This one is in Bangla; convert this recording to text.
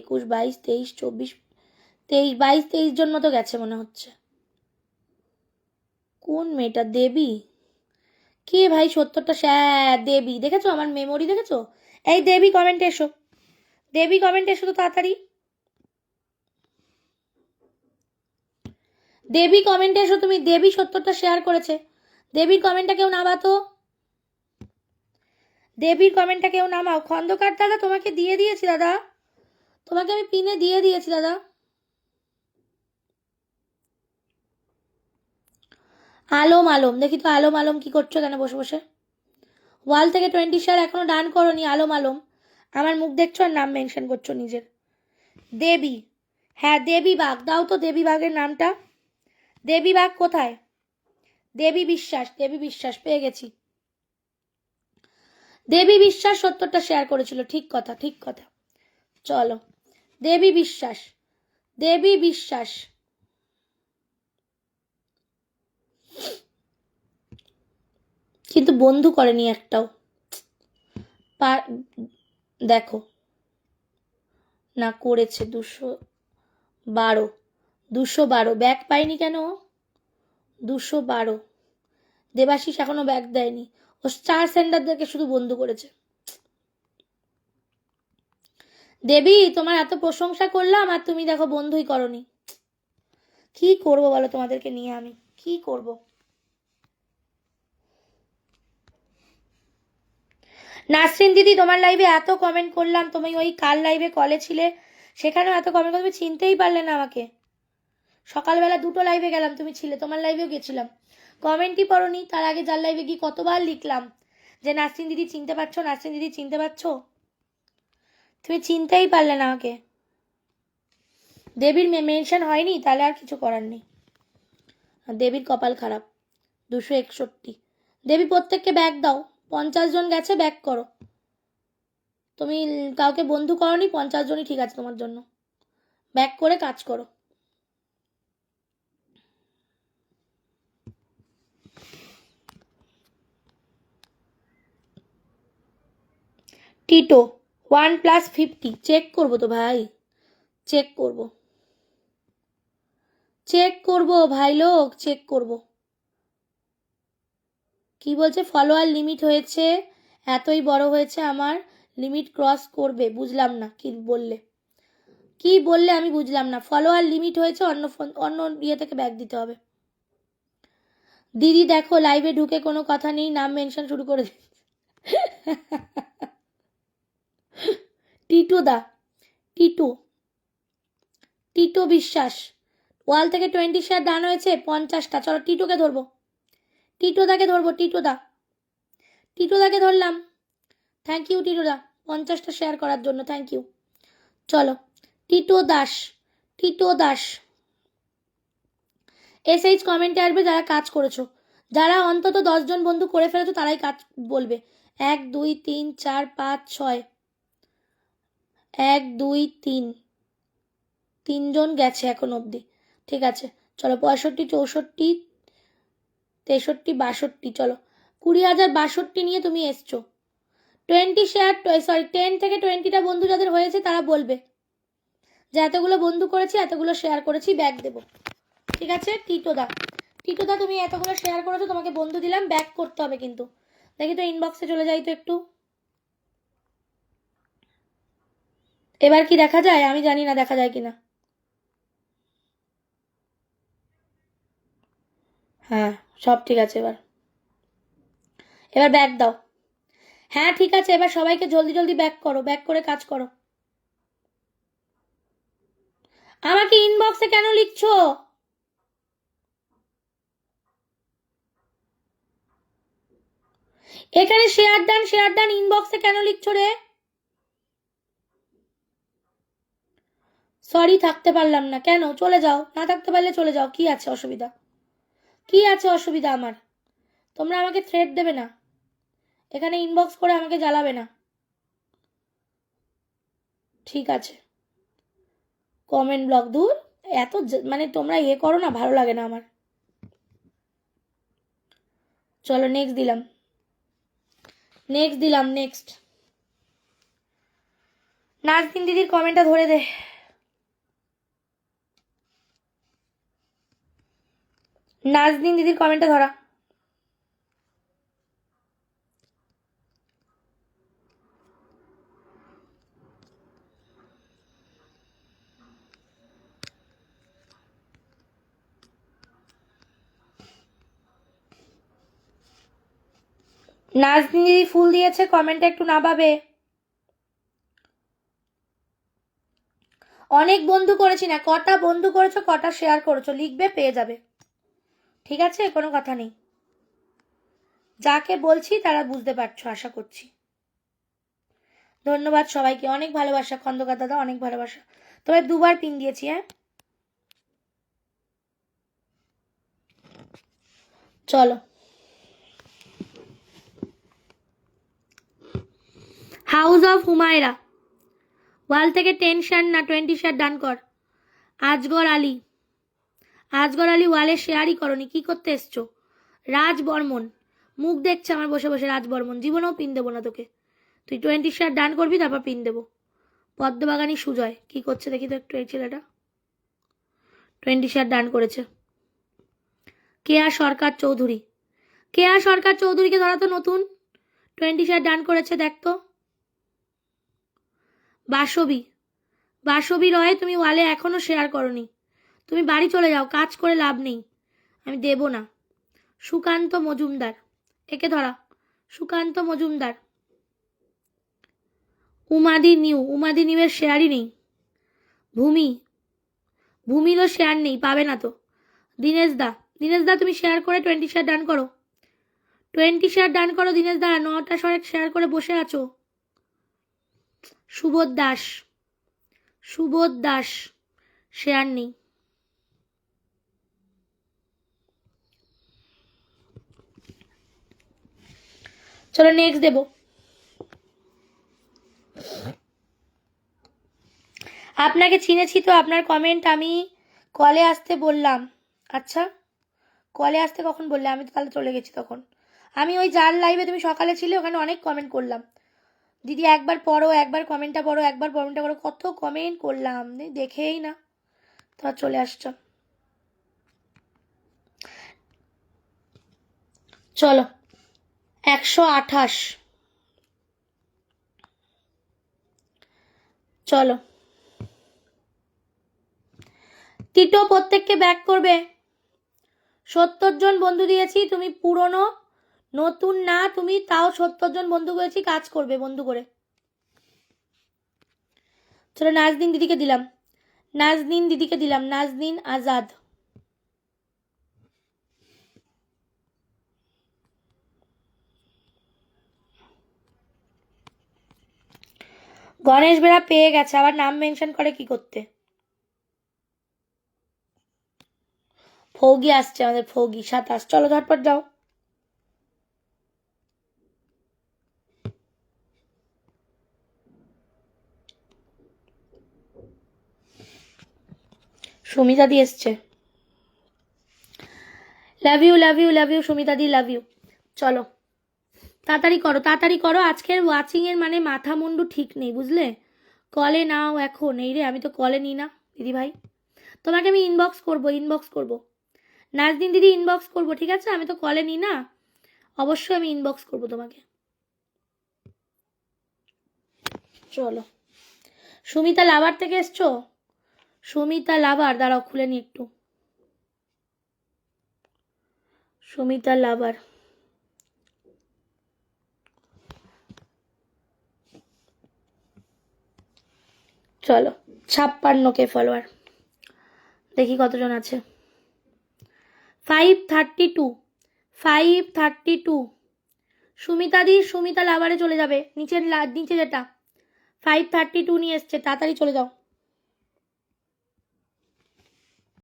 একুশ, বাইশ, তেইশ, চব্বিশ, তেইশ, বাইশ, তেইশ জন মতো গেছে মনে হচ্ছে। কোন মেয়েটা? দেবী? কে ভাই সত্তরটা? স্যার দেবী। দেখেছ? আমার মেমোরি দেখেছ? এই দেবী কমেন্টে এসো। দেবী কমেন্টে এসো তো তাড়াতাড়ি। দেবী কমেন্টে এসো তুমি। দেবী সত্তরটা শেয়ার করেছে। দেবীর কমেন্টটা কেউ নামা তো। দেবীর কমেন্টটা কেউ নামাও। খন্দকার দাদা তোমাকে দিয়ে দিয়েছি, দাদা। তোমাকে আমি পিনে দিয়ে দিয়েছি, দাদা। আলম আলম। দেখি তো আলম আলম কি করছ কেন বসে বসে? ওয়াল থেকে টোয়েন্টি শেয়ার এখনও ডান করনি, আলম আলম। আমার মুখ দেখছ আর নাম মেনশন করছ নিজের। দেবী। হ্যাঁ দেবী বাঘ। দাও তো দেবী বাঘের নামটা। দেবী বাঘ কোথায়? দেবী বিশ্বাস দেবী বিশ্বাস, পেয়ে গেছি। দেবী বিশ্বাস সত্তরটা শেয়ার করেছিল। ঠিক কথা ঠিক কথা। চলো। দেবী বিশ্বাস দেবী বিশ্বাস। কিন্তু বন্ধু করেনি একটাও। দেখো। না, করেছে দুশো বারো। দুশো বারো। ব্যাগ পাইনি কেন দুশো বারো। দেবাশিস এখনও ব্যাগ দেয়নি। ও স্টার সেন্টারদেরকে শুধু বন্ধু করেছে। দেবী, তোমার এত প্রশংসা করলাম আর তুমি দেখো বন্ধুই করনি। কি করব বলো তোমাদেরকে নিয়ে আমি? কি করব? নাসরিন দিদি, তোমার লাইভে এত কমেন্ট করলাম। তুমি ওই কাল লাইভে কলে ছিলে, সেখানেও এত কমেন্ট তুমি চিনতেই পারলে না আমাকে। সকালবেলা দুটো লাইভে গেলাম, তুমি ছিলে, তোমার লাইভেও গেছিলাম। কমেন্টই পড়নি, তার আগে যার লাইভে গিয়ে কতবার লিখলাম? যে, নাসরিন দিদি, চিনতে পারছ? নাসরিন দিদি, চিনতে পারছ? তুমি চিনতেই পারলে না আমাকে। দেবীর মেনশন হয়নি, তাহলে আর কিছু করার নেই। দেবীর কপাল খারাপ, দুশো একষট্টি। দেবী প্রত্যেককে ব্যাগ দাও, পঞ্চাশ জন গেছে ব্যাক করো। তুমি কাউকে বন্ধু করনি, পঞ্চাশ জনই ঠিক আছে তোমার জন্য। ব্যাক করে কাজ করো। Tito one plus fifty check করব তো ভাই। চেক করব। চেক করব, ভাই লোক চেক করব। কি বলছে? ফলোয়ার লিমিট হয়েছে, এতই বড় হয়েছে, আমার লিমিট ক্রস করবে, বুঝলাম না কি বললে। কি বললে আমি বুঝলাম না। ফলোয়ার লিমিট হয়েছে, অন্য ফোন অন্য ইয়ে থেকে ব্যাগ দিতে হবে। দিদি দেখো লাইভে ঢুকে কোনো কথা নেই, নাম মেনশন শুরু করে দিচ্ছে টিটু দা, টিটু টিটু বিশ্বাস, ওয়াল থেকে টোয়েন্টি শেয়ার ডান হয়েছে, পঞ্চাশটা। চলো টিটুকে ধরবো। টিটোদাকে ধরবো টিটোদা টিটোদাকে ধরলাম। থ্যাংক ইউ টিটোদা পঞ্চাশটা শেয়ার করার জন্য থ্যাংক ইউ চলো, টিটো দাস টিটো দাস। এসএইচ কমেন্টে আসবে যারা কাজ করেছ। যারা অন্তত দশজন বন্ধু করে ফেলেছো, তারাই কাজ বলবে। এক, দুই, তিন, চার, পাঁচ, ছয়। এক, দুই, তিন। তিনজন গেছে এখন অবধি। ঠিক আছে, চলো পঁয়ষট্টি, চৌষট্টি, তেষট্টি, বাষট্টি, চলো। কুড়ি হাজার বাষট্টি নিয়ে তুমি এসছো। টোয়েন্টি শেয়ার সরি টেন থেকে টোয়েন্টিটা বন্ধু যাদের হয়েছে তারা বলবে। যে এতগুলো বন্ধু করেছি, এতগুলো শেয়ার করেছি, ব্যাগ দেবো। ঠিক আছে টিটোদা টিটোদা তুমি এতগুলো শেয়ার করেছ, তোমাকে বন্ধু দিলাম ব্যাক করতে হবে কিন্তু। দেখি তো ইনবক্সে চলে যাই তো একটু। এবার কি দেখা যায়? আমি জানি না দেখা যায় কিনা। হ্যাঁ সব ঠিক আছে এবার। এবার ব্যাক দাও। হ্যাঁ ঠিক আছে, এবার সবাইকে জলদি জলদি ব্যাক করো ব্যাক করে কাজ করো। আমাকে ইনবক্সে কেন লিখছো? এখানে শেয়ার ডান শেয়ার ডান ইনবক্সে কেন লিখছো রে? সরি থাকতে পারলাম না। কেন? চলে যাও। না থাকতে পারলে চলে যাও। কি আছে অসুবিধা? কি আছে অসুবিধা আমার? তোমরা আমাকে থ্রেড দেবে না। এখানে ইনবক্স করে আমাকে জ্বালাবে না। ঠিক আছে। কমেন্ট ব্লক দূর এত মানে তোমরা ইয়ে করো না, ভালো লাগে না আমার। চলো নেক্সট দিলাম। নেক্সট দিলাম নেক্সট নাজদিন দিদির কমেন্টটা ধরে দে। নাজদিন দিদির কমেন্টটা ধরা। নাজদিন দিদি ফুল দিয়েছে কমেন্টটা একটু না পাবে অনেক বন্ধু করেছি না, কটা বন্ধু করেছ, কটা শেয়ার করেছ, লিখবে, পেয়ে যাবে। ঠিক আছে? কোনো কথা নেই। যাকে বলছি তারা বুঝতে পারছ, আশা করছি। ধন্যবাদ সবাইকে। অনেক ভালোবাসা, খন্দকার দাদা, অনেক ভালোবাসা। তবে দুবার পিন দিয়েছি হ্যাঁ? চলো। House of Humaira. ওয়াল থেকে টেন শেয়ার না, টোয়েন্টি শেয়ার ডান কর। আজগর আলী। আজগর আলী ওয়ালে শেয়ারই করনি, কি করতে এসছো? রাজ বর্মন মুখ দেখছে আমার বসে বসে রাজ বর্মন জীবনেও পিন দেবো না তোকে। তুই টোয়েন্টি শেয়ার ডান করবি, তারপর পিন দেবো। পদ্মবাগানি সুজয়, কি করছে দেখি তো একটু এই ছেলেটা? টোয়েন্টি শেয়ার ডান করেছে। কেয়া সরকার চৌধুরী, কেয়া সরকার চৌধুরীকে ধরা তো নতুন। টোয়েন্টি শেয়ার ডান করেছে, দেখ তো। বাসবি বাসবি রয়, তুমি ওয়ালে এখনও শেয়ার করনি। তুমি বাড়ি চলে যাও, কাজ করে লাভ নেই। আমি দেব না। সুকান্ত মজুমদার। একে ধরা। সুকান্ত মজুমদার। উমাদি নিউ। উমাদি নিউয়ের শেয়ারই নেই। ভূমি। ভূমিরও শেয়ার নেই, পাবে না তো। দীনেশ দা। দীনেশ দা, তুমি শেয়ার করে টোয়েন্টি শেয়ার ডান করো। টোয়েন্টি শেয়ার ডান করো, দীনেশ দা। নটা সরেক শেয়ার করে বসে আছো। সুবোধ দাস। সুবোধ দাস। শেয়ার নেই। চলো নেক্সট দেব। আপনাকে চিনেছি তো, আপনার কমেন্ট আমি কলে আসতে বললাম। আচ্ছা কলে আসতে কখন বললে? আমি তো তাহলে চলে গেছি তখন। আমি ওই যার লাইভে তুমি সকালে ছিলে, ওখানে অনেক কমেন্ট করলাম। দিদি, একবার পড়ো, একবার কমেন্টটা পড়ো, একবার কমেন্টটা পড়ো। কত কমেন্ট করলাম দেখেই না। তো আর চলে আসছ। চলো। একশো আঠাশ। চলো। টিটো প্রত্যেককে ব্যাক করবে। সত্তর জন বন্ধু দিয়েছি, তুমি পুরনো, নতুন না, তুমি তাও সত্তর জন বন্ধু করেছি, কাজ করবে বন্ধু করে। চলো নাজদিন দিদিকে দিলাম। নাজদিন দিদিকে দিলাম নাজদিন আজাদ। গণেশ বেড়া পেয়ে গেছে, আবার নাম মেনশন করে কি করতে? ফৌগি আসছে আমাদের, ফৌগি, সাতাশ। চলো ঝটপট যাও। সুমিতা দি এসছে। Love you love you love you Sumita di love you চলো। তাড়াতাড়ি করো তাড়াতাড়ি করো। আজকের ওয়াচিং এর মানে মাথা মুন্ডু ঠিক নেই, বুঝলে? কলে নাও এখন। এই রে, আমি তো কলে নিই না দিদি ভাই তোমাকে আমি ইনবক্স করব ইনবক্স করব। নাজদিন দিদি ইনবক্স করব, ঠিক আছে? আমি তো কলে নিই না? অবশ্যই আমি ইনবক্স করব তোমাকে। চলো। সুমিতা লাভার থেকে এসছো? সুমিতা লাভার দাঁড়াও, খুলে নি একটু। সুমিতা লাভার চলো ছাপ্পান্ন কে ফলোয়ার দেখি কতজন আছে। Five thirty two five thirty two Sumita di, Sumita লাভারে চলে যাবে, নিচের নিচে যেটা। ফাইভ থার্টি টু নিয়ে এসছে, তাড়াতাড়ি চলে যাও।